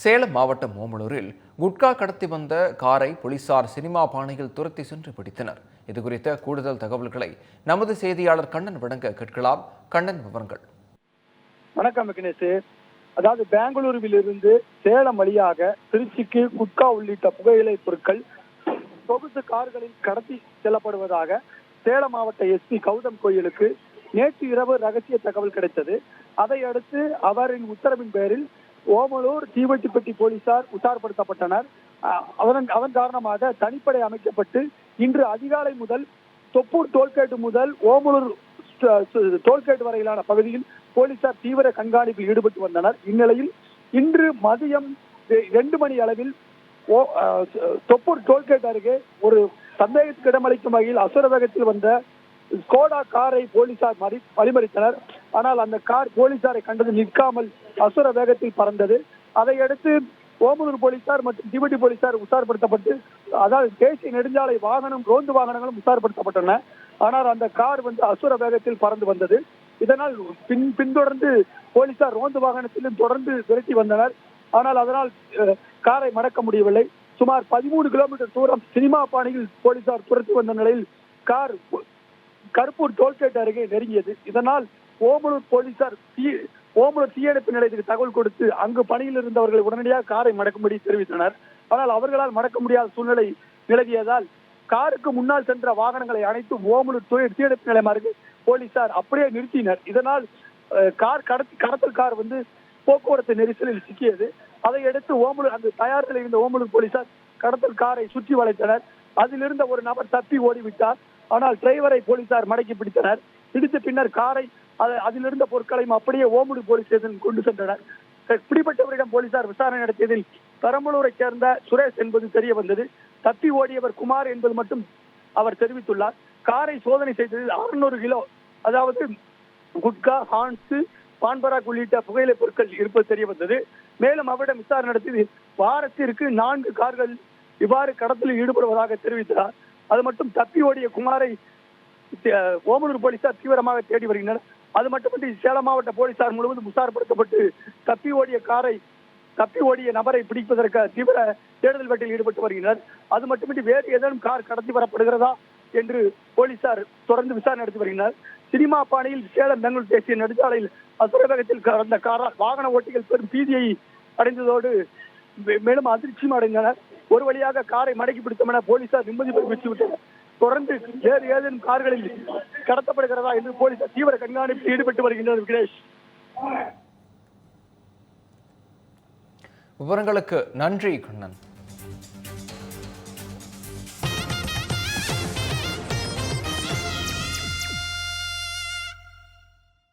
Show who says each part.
Speaker 1: சேலம் மாவட்டம் ஓமலூரில் குட்கா கடத்தி வந்த காரை போலீசார் சினிமா பாணியில் துரத்தி சென்று பிடித்தனர். இதுகுறித்த கூடுதல் தகவல்களை நமது செய்தியாளர் கண்ணன் வழங்க கேட்கலாம். கண்ணன் விவரங்கள்.
Speaker 2: வணக்கம் விக்னேஷ். அதாவது பெங்களூருவில் இருந்து சேலம் வழியாக திருச்சிக்கு குட்கா உள்ளிட்ட புகையிலை பொருட்கள் சொகுசு கார்களில் கடத்தி செல்லப்படுவதாக சேலம் மாவட்ட எஸ்பி கௌதம் கோயிலுக்கு நேற்று இரவு ரகசிய தகவல் கிடைத்தது. அதை அடுத்து அவரின் உத்தரவின் பேரில் ஓமலூர் தீவட்டிப்பட்டி போலீசார் உஷார்படுத்தப்பட்டனர். அதன் அதன் காரணமாக தனிப்படை அமைக்கப்பட்டு இன்று அதிகாலை முதல் தொப்பூர் டோல்கேட் முதல் ஓமலூர் டோல்கேட் வரையிலான பகுதியில் போலீசார் தீவிர கண்காணிப்பில் ஈடுபட்டு வந்தனர். இந்நிலையில் இன்று மதியம் இரண்டு ரெண்டு மணி அளவில் ஓ- அஹ், தொப்பூர் டோல்கேட் அருகே ஒரு சந்தேகத்துக்கு இடமளிக்கும் வகையில் அசுர வேகத்தில் வந்த ஸ்கோடா காரை போலீசார் மறி வழிமறித்தனர் ஆனால் அந்த கார் போலீசாரை கண்டது நிற்காமல் அசுர வேகத்தில் பறந்தது. அதையடுத்து ஓமலூர் போலீசார் மற்றும் டிபிடி போலீசார் உஷார்படுத்தப்பட்டு அதாவது தேசிய நெடுஞ்சாலை வாகனம் ரோந்து வாகனங்களும் உஷார்படுத்தப்பட்டன. ஆனால் அந்த கார் வந்து அசுர வேகத்தில் பறந்து வந்தது. இதனால் பின் பின்தொடர்ந்து போலீசார் ரோந்து வாகனத்திலும் தொடர்ந்து விரட்டி வந்தனர். ஆனால் அதனால் காரை மடக்க முடியவில்லை. சுமார் பதிமூணு கிலோமீட்டர் தூரம் சினிமா பாணியில் போலீசார் துரத்தி வந்த நிலையில் கார் கருப்பூர் டோல்கேட் அருகே நெருங்கியது. இதனால் ஓமலூர் போலீசார் தீ- ஓமலூர் தீயணைப்பு நிலையத்துக்கு தகவல் கொடுத்து அங்கு பணியில் இருந்தவர்களை உடனடியாக காரை மடக்கும்படி தெரிவித்தனர். ஆனால் அவர்களால் மடக்க முடியாத சூழ்நிலை நிலவியதால் காருக்கு முன்னால் சென்ற வாகனங்களை அனைத்து ஓமலூர் தொழில் தீயணைப்பு நிலையம் அருகே போலீசார் அப்படியே நிறுத்தினர். இதனால் கார் கடத்தி கடத்தல் கார் வந்து போக்குவரத்து நெரிசலில் சிக்கியது. அதையடுத்து ஓமலூர் அந்த தயார் இருந்த ஓமலூர் போலீசார் கடத்தல் காரை சுற்றி வளைத்தனர். அதில் இருந்த ஒரு நபர் தப்பி ஓடிவிட்டார். ஆனால் டிரைவரை போலீசார் மடக்கி பிடித்தனர். பிடித்த பின்னர் காரை அது- அதில் இருந்த பொருட்களையும் அப்படியே ஓமுடு போலீஸ் ஸ்டேஷன் கொண்டு சென்றனர். பிடிப்பட்டவரிடம் போலீசார் விசாரணை நடத்தியதில் பெரம்பலூரை சேர்ந்த சுரேஷ் என்பது தெரிய வந்தது. தப்பி ஓடியவர் குமார் என்பது மட்டும் அவர் தெரிவித்துள்ளார். காரை சோதனை செய்ததில் 600 கிலோ அதாவது குட்கா ஹான்ஸ் பான்பராக் உள்ளிட்ட புகையிலை பொருட்கள் இருப்பது தெரிய வந்தது. மேலும் அவரிடம் விசாரணை நடத்தியது வாரத்திற்கு நான்கு கார்கள் இவ்வாறு கடத்தலில் ஈடுபடுவதாக தெரிவித்தார். அது மட்டும் தப்பி ஓடிய குமாரை ஓமலூர் போலீசார் தீவிரமாக தேடி வருகின்றனர். அது மட்டுமின்றி சேலம் மாவட்ட போலீசார் முழுவதும் உஷார்படுத்தப்பட்டு தப்பி ஓடிய காரை தப்பி ஓடிய நபரை பிடிப்பதற்கு தீவிர தேடுதல் வேட்டையில் ஈடுபட்டு வருகின்றனர். அது மட்டுமின்றி வேறு ஏதேனும் கார் கடத்தி வரப்படுகிறதா என்று போலீசார் தொடர்ந்து விசாரணை நடத்தி வருகின்றனர். சினிமா பாணியில் சேலம் பெங்களூர் தேசிய நெடுஞ்சாலையில் அசுர வேகத்தில் கடந்த காரால் வாகன ஓட்டிகள் பெரும் பீதியை அடைந்ததோடு மே- மேலும் அதிர்ச்சியும் அடைந்தனர். ஒரு வழியாக காரை மடக்கி பிடித்தமென போலீசார் நிம்மதி பெற்று விட்டனர். தொடர்ந்து வேறு ஏதேனும் கார்களில் கடத்தப்படுகிறதா என்று போலீசார் தீவிர கண்காணிப்பில் ஈடுபட்டு வருகின்றனர் விக்னேஷ்.
Speaker 1: விவரங்களுக்கு நன்றி கண்ணன்.